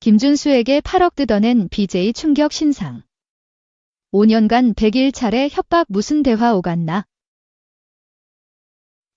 김준수에게 8억 뜯어낸 BJ 충격 신상. 5년간 100일 차례 협박 무슨 대화 오갔나?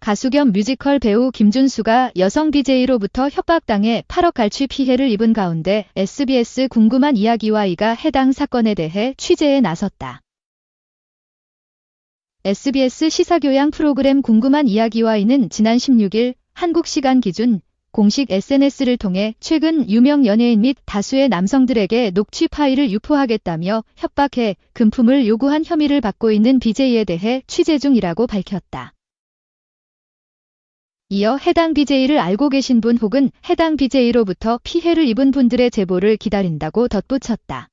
가수 겸 뮤지컬 배우 김준수가 여성 BJ로부터 협박당해 8억 갈취 피해를 입은 가운데 SBS 궁금한 이야기와 이가 해당 사건에 대해 취재에 나섰다. SBS 시사교양 프로그램 궁금한 이야기와 이는 지난 16일 한국 시간 기준 공식 SNS를 통해 최근 유명 연예인 및 다수의 남성들에게 녹취 파일을 유포하겠다며 협박해 금품을 요구한 혐의를 받고 있는 BJ에 대해 취재 중이라고 밝혔다. 이어 해당 BJ를 알고 계신 분 혹은 해당 BJ로부터 피해를 입은 분들의 제보를 기다린다고 덧붙였다.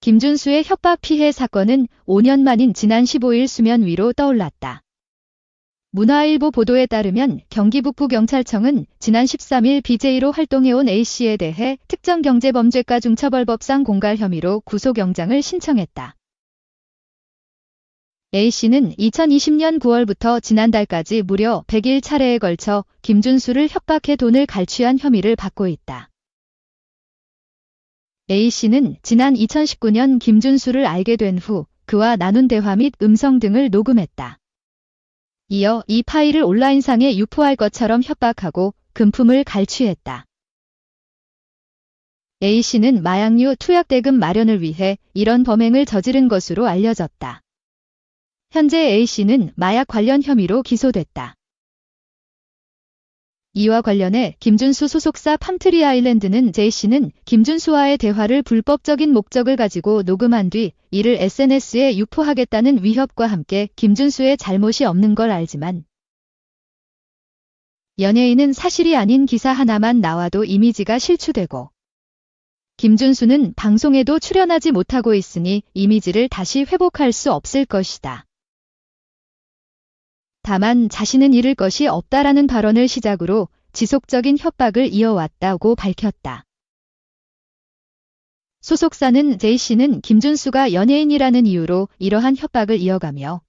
김준수의 협박 피해 사건은 5년 만인 지난 15일 수면 위로 떠올랐다. 문화일보 보도에 따르면 경기 북부경찰청은 지난 13일 BJ로 활동해온 A씨에 대해 특정 경제범죄과 중처벌법상 공갈 혐의로 구속영장을 신청했다. A씨는 2020년 9월부터 지난달까지 무려 100일 차례에 걸쳐 김준수를 협박해 돈을 갈취한 혐의를 받고 있다. A씨는 지난 2019년 김준수를 알게 된 후 그와 나눈 대화 및 음성 등을 녹음했다. 이어 이 파일을 온라인상에 유포할 것처럼 협박하고 금품을 갈취했다. A씨는 마약류 투약 대금 마련을 위해 이런 범행을 저지른 것으로 알려졌다. 현재 A씨는 마약 관련 혐의로 기소됐다. 이와 관련해 김준수 소속사 팜트리 아일랜드는 J씨는 김준수와의 대화를 불법적인 목적을 가지고 녹음한 뒤 이를 SNS에 유포하겠다는 위협과 함께 김준수의 잘못이 없는 걸 알지만 연예인은 사실이 아닌 기사 하나만 나와도 이미지가 실추되고 김준수는 방송에도 출연하지 못하고 있으니 이미지를 다시 회복할 수 없을 것이다. 다만 자신은 잃을 것이 없다라는 발언을 시작으로 지속적인 협박을 이어왔다고 밝혔다. 소속사는 J씨는 김준수가 연예인이라는 이유로 이러한 협박을 이어가며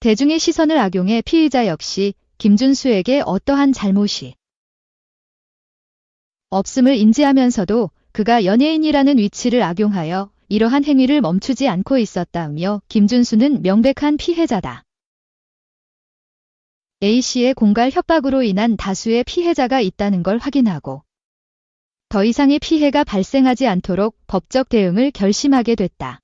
대중의 시선을 악용해 피의자 역시 김준수에게 어떠한 잘못이 없음을 인지하면서도 그가 연예인이라는 위치를 악용하여 이러한 행위를 멈추지 않고 있었다며 김준수는 명백한 피해자다. A씨의 공갈 협박으로 인한 다수의 피해자가 있다는 걸 확인하고 더 이상의 피해가 발생하지 않도록 법적 대응을 결심하게 됐다.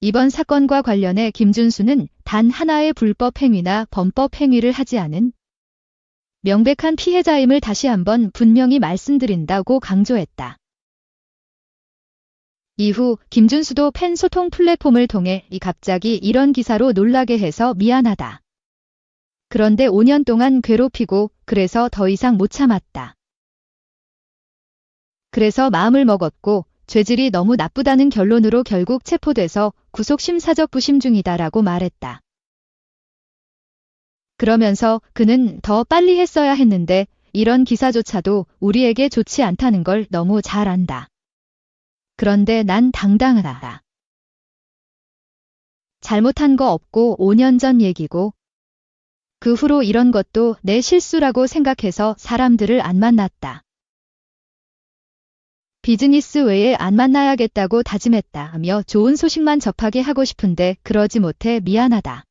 이번 사건과 관련해 김준수는 단 하나의 불법 행위나 범법 행위를 하지 않은 명백한 피해자임을 다시 한번 분명히 말씀드린다고 강조했다. 이후 김준수도 팬 소통 플랫폼을 통해 이 갑자기 이런 기사로 놀라게 해서 미안하다. 그런데 5년 동안 괴롭히고 그래서 더 이상 못 참았다. 그래서 마음을 먹었고 죄질이 너무 나쁘다는 결론으로 결국 체포돼서 구속심사적 부심 중이다라고 말했다. 그러면서 그는 더 빨리 했어야 했는데 이런 기사조차도 우리에게 좋지 않다는 걸 너무 잘 안다. 그런데 난 당당하다. 잘못한 거 없고 5년 전 얘기고 그 후로 이런 것도 내 실수라고 생각해서 사람들을 안 만났다. 비즈니스 외에 안 만나야겠다고 다짐했다며 좋은 소식만 접하게 하고 싶은데 그러지 못해 미안하다.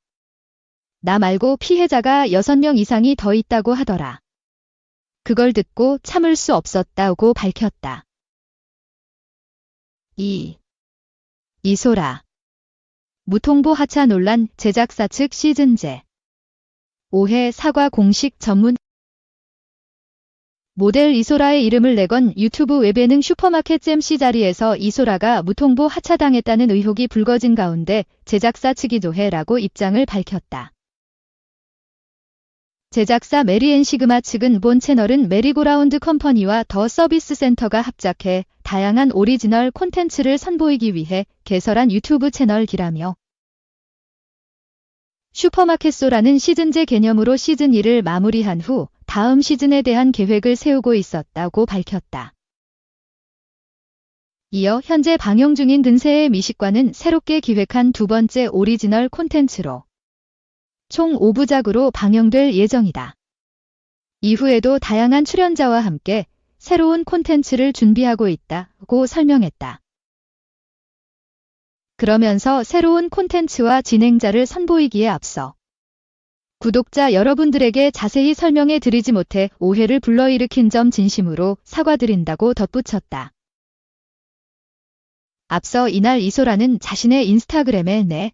나 말고 피해자가 6명 이상이 더 있다고 하더라. 그걸 듣고 참을 수 없었다고 밝혔다. 2. 이소라. 무통보 하차 논란 제작사 측 시즌제. 5회 사과 공식 전문 모델 이소라의 이름을 내건 유튜브 웹예능 슈퍼마켓 잼씨 자리에서 이소라가 무통보 하차당했다는 의혹이 불거진 가운데 제작사 측이 조해라고 입장을 밝혔다. 제작사 메리앤 시그마 측은 본 채널은 메리고라운드 컴퍼니와 더 서비스 센터가 합작해 다양한 오리지널 콘텐츠를 선보이기 위해 개설한 유튜브 채널기라며 슈퍼마켓소라는 시즌제 개념으로 시즌 1을 마무리한 후 다음 시즌에 대한 계획을 세우고 있었다고 밝혔다. 이어 현재 방영 중인 근세의 미식과는 새롭게 기획한 두 번째 오리지널 콘텐츠로 총 5부작으로 방영될 예정이다. 이후에도 다양한 출연자와 함께 새로운 콘텐츠를 준비하고 있다고 설명했다. 그러면서 새로운 콘텐츠와 진행자를 선보이기에 앞서 구독자 여러분들에게 자세히 설명해 드리지 못해 오해를 불러일으킨 점 진심으로 사과드린다고 덧붙였다. 앞서 이날 이소라는 자신의 인스타그램에 네.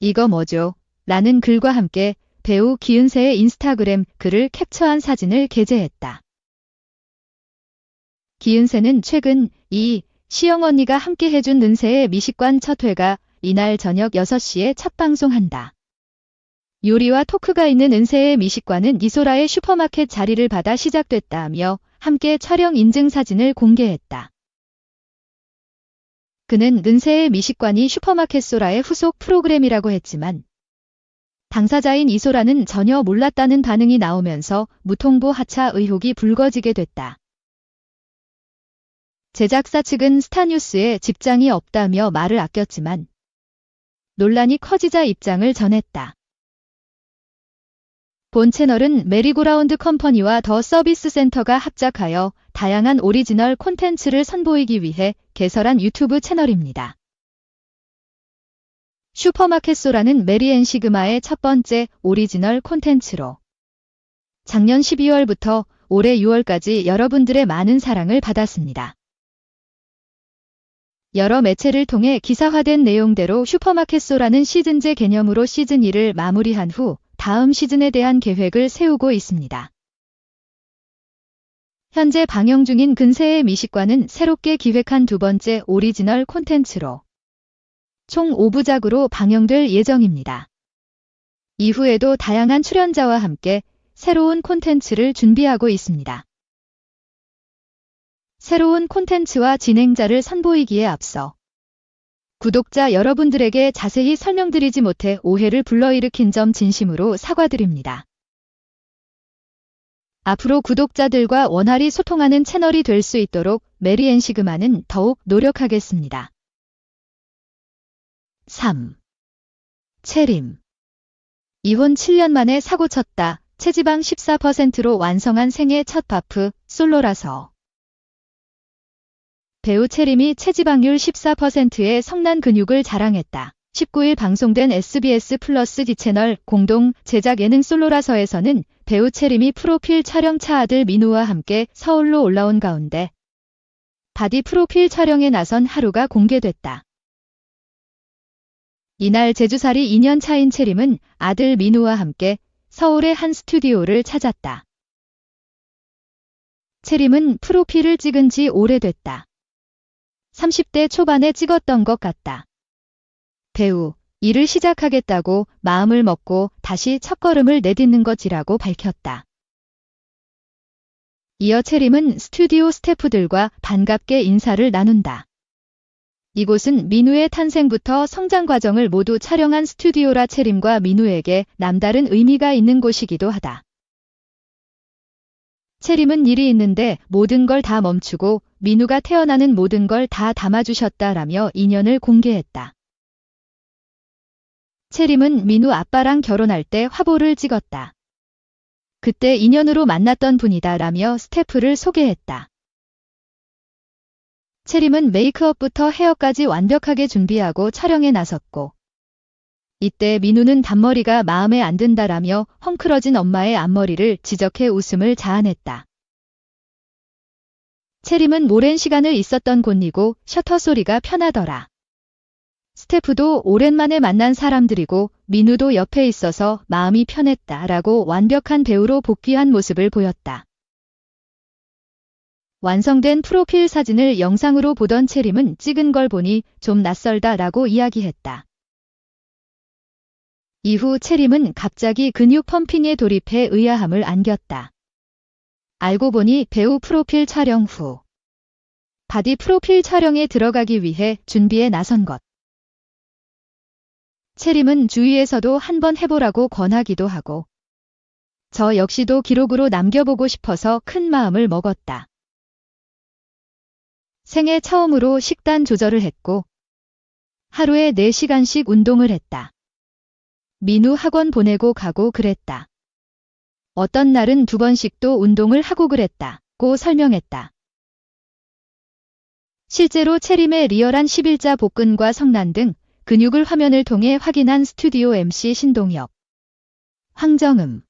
이거 뭐죠? 라는 글과 함께 배우 기은세의 인스타그램 글을 캡처한 사진을 게재했다. 기은세는 최근 이 시영 언니가 함께 해준 은세의 미식관 첫 회가 이날 저녁 6시에 첫 방송한다. 요리와 토크가 있는 은세의 미식관은 이소라의 슈퍼마켓 자리를 받아 시작됐다며 함께 촬영 인증 사진을 공개했다. 그는 은세의 미식관이 슈퍼마켓 소라의 후속 프로그램이라고 했지만 당사자인 이소라는 전혀 몰랐다는 반응이 나오면서 무통보 하차 의혹이 불거지게 됐다. 제작사 측은 스타뉴스에 직장이 없다며 말을 아꼈지만 논란이 커지자 입장을 전했다. 본 채널은 메리고라운드 컴퍼니와 더 서비스 센터가 합작하여 다양한 오리지널 콘텐츠를 선보이기 위해 개설한 유튜브 채널입니다. 슈퍼마켓 소라는 메리앤 시그마의 첫 번째 오리지널 콘텐츠로 작년 12월부터 올해 6월까지 여러분들의 많은 사랑을 받았습니다. 여러 매체를 통해 기사화된 내용대로 슈퍼마켓 소라는 시즌제 개념으로 시즌 1을 마무리한 후 다음 시즌에 대한 계획을 세우고 있습니다. 현재 방영 중인 근세의 미식관은 새롭게 기획한 두 번째 오리지널 콘텐츠로 총 5부작으로 방영될 예정입니다. 이후에도 다양한 출연자와 함께 새로운 콘텐츠를 준비하고 있습니다. 새로운 콘텐츠와 진행자를 선보이기에 앞서 구독자 여러분들에게 자세히 설명드리지 못해 오해를 불러일으킨 점 진심으로 사과드립니다. 앞으로 구독자들과 원활히 소통하는 채널이 될 수 있도록 메리앤 시그마는 더욱 노력하겠습니다. 3. 채림 이혼 7년 만에 사고 쳤다. 체지방 14%로 완성한 생애 첫 바프, 솔로라서. 배우 채림이 체지방률 14%의 성난 근육을 자랑했다. 19일 방송된 SBS 플러스 D채널 공동 제작 예능 솔로라서에서는 배우 채림이 프로필 촬영차 아들 민우와 함께 서울로 올라온 가운데 바디 프로필 촬영에 나선 하루가 공개됐다. 이날 제주살이 2년 차인 채림은 아들 민우와 함께 서울의 한 스튜디오를 찾았다. 채림은 프로필을 찍은 지 오래됐다. 30대 초반에 찍었던 것 같다. 배우, 일을 시작하겠다고 마음을 먹고 다시 첫걸음을 내딛는 것이라고 밝혔다. 이어 채림은 스튜디오 스태프들과 반갑게 인사를 나눈다. 이곳은 민우의 탄생부터 성장 과정을 모두 촬영한 스튜디오라 채림과 민우에게 남다른 의미가 있는 곳이기도 하다. 채림은 일이 있는데 모든 걸 다 멈추고 민우가 태어나는 모든 걸 다 담아주셨다라며 인연을 공개했다. 채림은 민우 아빠랑 결혼할 때 화보를 찍었다. 그때 인연으로 만났던 분이다라며 스태프를 소개했다. 채림은 메이크업부터 헤어까지 완벽하게 준비하고 촬영에 나섰고 이때 민우는 단머리가 마음에 안 든다라며 헝클어진 엄마의 앞머리를 지적해 웃음을 자아냈다. 채림은 오랜 시간을 있었던 곳이고 셔터 소리가 편하더라. 스태프도 오랜만에 만난 사람들이고 민우도 옆에 있어서 마음이 편했다라고 완벽한 배우로 복귀한 모습을 보였다. 완성된 프로필 사진을 영상으로 보던 채림은 찍은 걸 보니 좀 낯설다라고 이야기했다. 이후 채림은 갑자기 근육 펌핑에 돌입해 의아함을 안겼다. 알고 보니 배우 프로필 촬영 후 바디 프로필 촬영에 들어가기 위해 준비에 나선 것. 채림은 주위에서도 한번 해보라고 권하기도 하고 저 역시도 기록으로 남겨보고 싶어서 큰 마음을 먹었다. 생애 처음으로 식단 조절을 했고 하루에 4시간씩 운동을 했다. 민우 학원 보내고 가고 그랬다. 어떤 날은 두 번씩도 운동을 하고 그랬다 고 설명했다. 실제로 채림의 리얼한 11자 복근과 성난 등 근육을 화면을 통해 확인한 스튜디오 MC 신동엽, 황정음,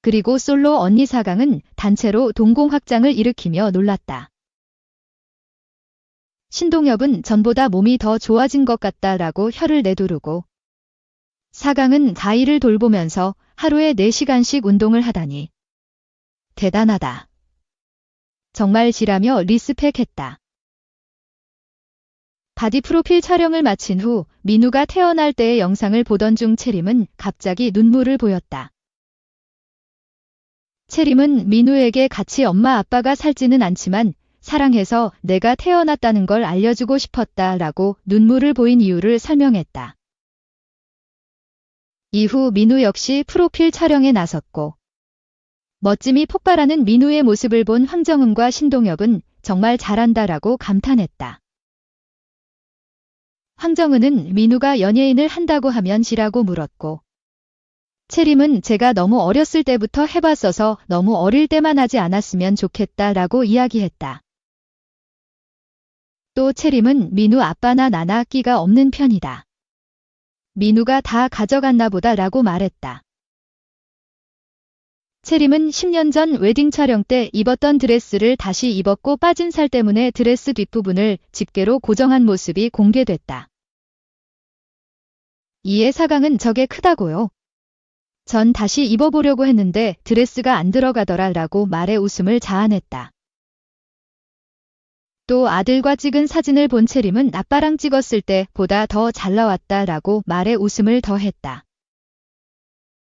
그리고 솔로 언니 사강은 단체로 동공 확장을 일으키며 놀랐다. 신동엽은 전보다 몸이 더 좋아진 것 같다라고 혀를 내두르고 사강은 가이를 돌보면서 하루에 4시간씩 운동을 하다니 대단하다. 정말 지라며 리스펙했다. 바디 프로필 촬영을 마친 후 민우가 태어날 때의 영상을 보던 중 채림은 갑자기 눈물을 보였다. 채림은 민우에게 같이 엄마 아빠가 살지는 않지만 사랑해서 내가 태어났다는 걸 알려주고 싶었다 라고 눈물을 보인 이유를 설명했다. 이후 민우 역시 프로필 촬영에 나섰고 멋짐이 폭발하는 민우의 모습을 본 황정음과 신동엽은 정말 잘한다라고 감탄했다. 황정은은 민우가 연예인을 한다고 하면 지라고 물었고 채림은 제가 너무 어렸을 때부터 해봤어서 너무 어릴 때만 하지 않았으면 좋겠다라고 이야기했다. 또 채림은 민우 아빠나 나나 끼가 없는 편이다. 민우가 다 가져갔나 보다 라고 말했다. 채림은 10년 전 웨딩 촬영 때 입었던 드레스를 다시 입었고 빠진 살 때문에 드레스 뒷부분을 집게로 고정한 모습이 공개됐다. 이에 사강은 저게 크다고요. 전 다시 입어보려고 했는데 드레스가 안 들어가더라 라고 말해 웃음을 자아냈다. 또 아들과 찍은 사진을 본 채림은 아빠랑 찍었을 때 보다 더 잘 나왔다 라고 말해 웃음을 더했다.